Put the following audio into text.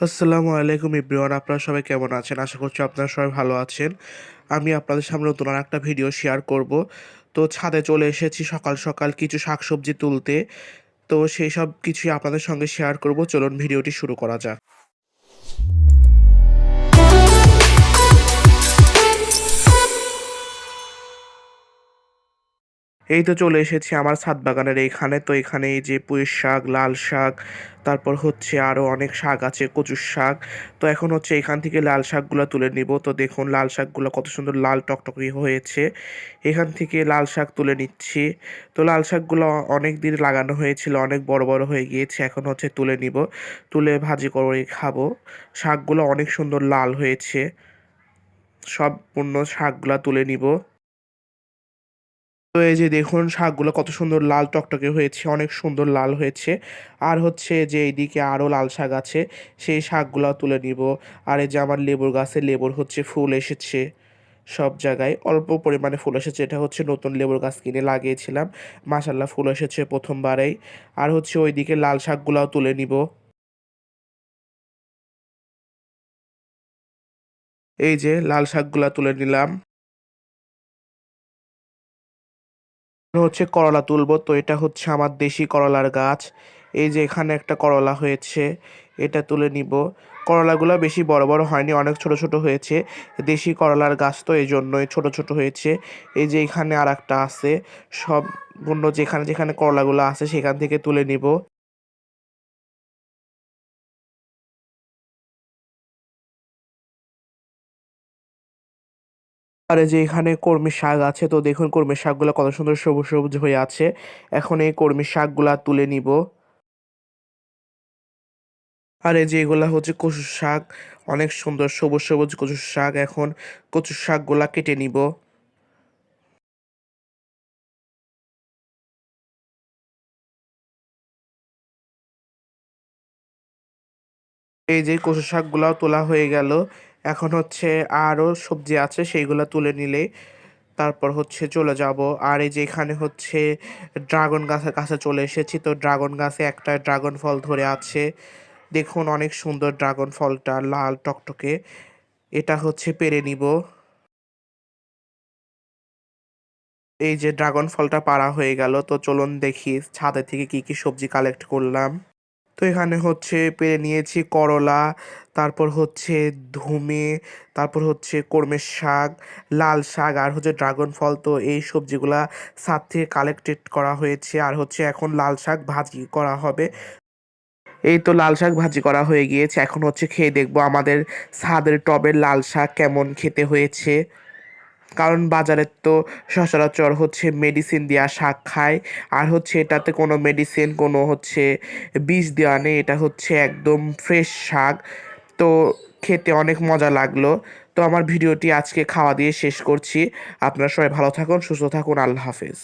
আসসালামু আলাইকুম ইব্রিয়ান আপনারা সবাই কেমন আছেন? আশা করছি আপনারা সবাই ভালো আছেন। আমি আপনাদের সামনে নতুন একটা ভিডিও শেয়ার করব। তো ছাদে চলে এসেছি সকাল সকাল কিছু শাকসবজি তুলতে। তো সেই সব কিছুই আপনাদের সঙ্গে শেয়ার করব। চলুন ভিডিওটি শুরু করা যাক। এই তো চলে এসেছি আমার ছাদ বাগানের এইখানে। তো এখানে এই যে পুঁই শাক, লাল শাক, তারপর হচ্ছে আরও অনেক শাক আছে, কচুর শাক। তো এখন হচ্ছে এখান থেকে লাল শাকগুলো তুলে নিব। তো দেখুন লাল শাকগুলো কত সুন্দর লাল টকটকি হয়েছে। এখান থেকে লাল শাক তুলে নিচ্ছি। তো লাল শাকগুলো অনেক দিন লাগানো হয়েছিল, অনেক বড় বড় হয়ে গিয়েছে। এখন হচ্ছে তুলে নিব। তুলে ভাজি করে খাব। শাকগুলো অনেক সুন্দর লাল হয়েছে। সম্পূর্ণ শাকগুলো তুলে নিব। তো এই যে দেখুন, শাকগুলো কত সুন্দর লাল টকটকে হয়েছে, অনেক সুন্দর লাল হয়েছে। আর হচ্ছে যে এইদিকে আরও লাল শাক আছে, সেই শাকগুলো তুলে নিব। আর এই যে আমার লেবুর গাছে লেবুর হচ্ছে ফুল এসেছে সব জায়গায়। অল্প পরিমাণে ফুল এসেছে, এটা হচ্ছে নতুন লেবুর গাছ কিনে লাগিয়েছিলাম। মাসাল্লাহ ফুল এসেছে প্রথমবারেই। আর হচ্ছে ওইদিকে লাল শাকগুলাও তুলে নিব। এই যে লাল শাকগুলা তুলে নিলাম। হচ্ছে করলা তুলবো। তো এটা হচ্ছে আমার দেশি করলার গাছ। এই যে এখানে একটা করলা হয়েছে, এটা তুলে নিব। করলাগুলো বেশি বড় বড় হয়নি, অনেক ছোট ছোট হয়েছে। দেশি করলার গাছ তো এই জন্যই ছোট ছোট হয়েছে। এই যে এখানে আর একটা আছে অন্য যেখানে যেখানে করলাগুলো আছে সেখান থেকে তুলে নিব। আর যে এখানে কলমি শাক আছে, তো দেখুন কলমি শাকগুলো কত সুন্দর সবুজ সবুজ হয়ে আছে। এখন এই কলমি শাকগুলা তুলে নিব। আর যে এগুলা হচ্ছে কচু শাক, অনেক সুন্দর সবুজ সবুজ কচু শাক। এখন কচু শাকগুলা কেটে নিব। এই যে কচু শাকগুলাও তোলা হয়ে গেল। এখন হচ্ছে আরও সবজি আছে, সেইগুলো তুলে নিলে তারপর হচ্ছে চলে যাব। আর এই যে এখানে হচ্ছে ড্রাগন গাছের কাছে চলে এসেছি। তো ড্রাগন গাছে একটা ড্রাগন ফল ধরে আছে। দেখুন অনেক সুন্দর ড্রাগন ফলটা, লাল টকটকে। এটা হচ্ছে পেরে নিব। এই যে ড্রাগন ফলটা পাড়া হয়ে গেল, তো চলুন দেখি ছাদে থেকে কি কি সবজি কালেক্ট করলাম। তো এখানে হচ্ছে পেরে নিয়েছি করলা, তারপর হচ্ছে ধুমে, তারপর হচ্ছে কর্মের শাক, লাল শাক আর হচ্ছে ড্রাগন ফল। তো এই সবজিগুলা ছাদ থেকে কালেক্টেড করা হয়েছে আর হচ্ছে এখন লাল শাক ভাজি করা হবে। এই তো লাল শাক ভাজি করা হয়ে গিয়েছে। এখন হচ্ছে খেয়ে দেখব আমাদের ছাদের টবের লাল শাক কেমন খেতে হয়েছে। কারণ বাজারে তো সচরাচর হচ্ছে মেডিসিন দেওয়া শাক খায়। আর হচ্ছে এটাতে কোনো মেডিসিন কোনো হচ্ছে বিষ দেওয়া নেই, এটা হচ্ছে একদম ফ্রেশ শাক। তো খেতে অনেক মজা লাগল। তো আমার ভিডিওটি আজকে খাওয়া দিয়ে শেষ করছি। আপনারা সবাই ভালো থাকুন, সুস্থ থাকুন, আল্লাহ হাফেজ।